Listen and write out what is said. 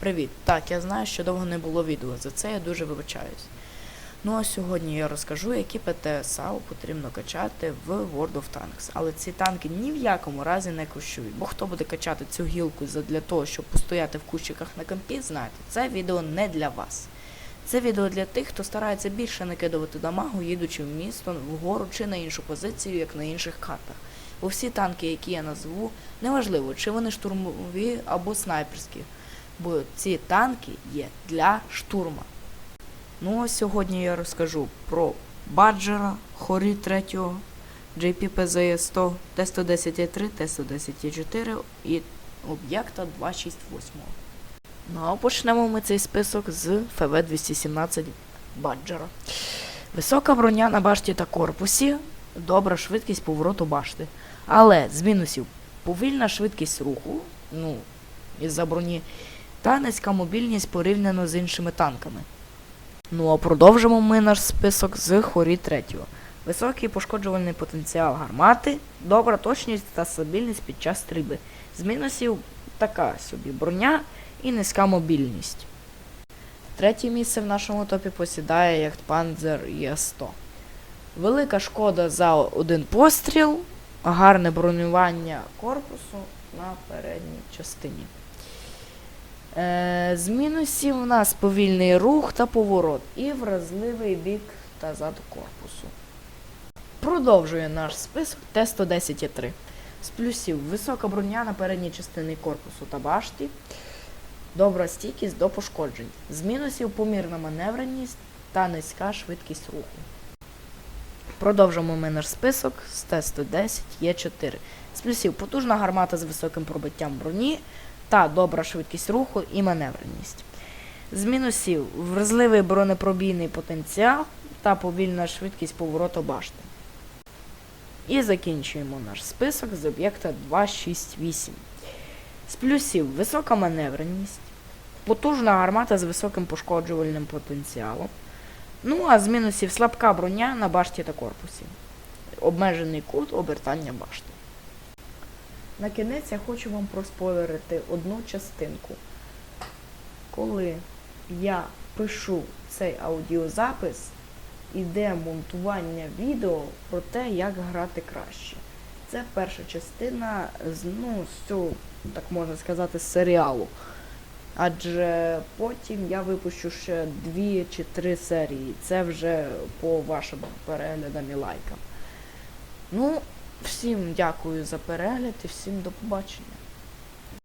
Привіт! Так, я знаю, що довго не було відео, за це я дуже вибачаюсь. Ну а сьогодні я розкажу, які ПТСАУ потрібно качати в World of Tanks. Але ці танки ні в якому разі не кущові, бо хто буде качати цю гілку для того, щоб постояти в кущиках на компі, знаєте, це відео не для вас. Це відео для тих, хто старається більше накидувати дамагу, їдучи в місто, вгору чи на іншу позицію, як на інших картах. Бо всі танки, які я назву, неважливо, чи вони штурмові або снайперські, бо ці танки є для штурма. Ну ось сьогодні я розкажу про Баджера, Хорі 3, JP PZE 100, Т-110Е3, Т-110Е4 і об'єкта 268. Ну а почнемо ми цей список з ФВ-217 Баджера. Висока броня на башті та корпусі, добра швидкість повороту башти. Але з мінусів повільна швидкість руху, ну, із-за броні, та низька мобільність порівняно з іншими танками. Ну а продовжимо ми наш список з хорі 3. Високий пошкоджувальний потенціал гармати, добра точність та стабільність під час стрільби. З мінусів така собі броня і низька мобільність. Третє місце в нашому топі посідає Яхтпанзер Є100. Велика шкода за один постріл, гарне бронювання корпусу на передній частині. Е, з мінусів у нас повільний рух та поворот і вразливий бік та зад корпусу. Продовжує наш список Т-110Е3. З плюсів висока броня на передній частині корпусу та башті, добра стійкість до пошкоджень. З мінусів помірна маневреність та низька швидкість руху. Продовжимо ми наш список з Т-110Е4. З плюсів потужна гармата з високим пробиттям броні та добра швидкість руху і маневреність. З мінусів вразливий бронепробійний потенціал та повільна швидкість повороту башти. І закінчуємо наш список з об'єкта 268. З плюсів висока маневреність, потужна гармата з високим пошкоджувальним потенціалом. Ну а з мінусів слабка броня на башті та корпусі. Обмежений кут обертання башти. На кінець я хочу вам проспойлерити одну частинку. Коли я пишу цей аудіозапис, іде монтування відео про те, як грати краще. Це перша частина з, ну, з цього, так можна сказати, з серіалу. Адже потім я випущу ще дві чи три серії. Це вже по вашим переглядам і лайкам. Ну, всім дякую за перегляд і всім до побачення.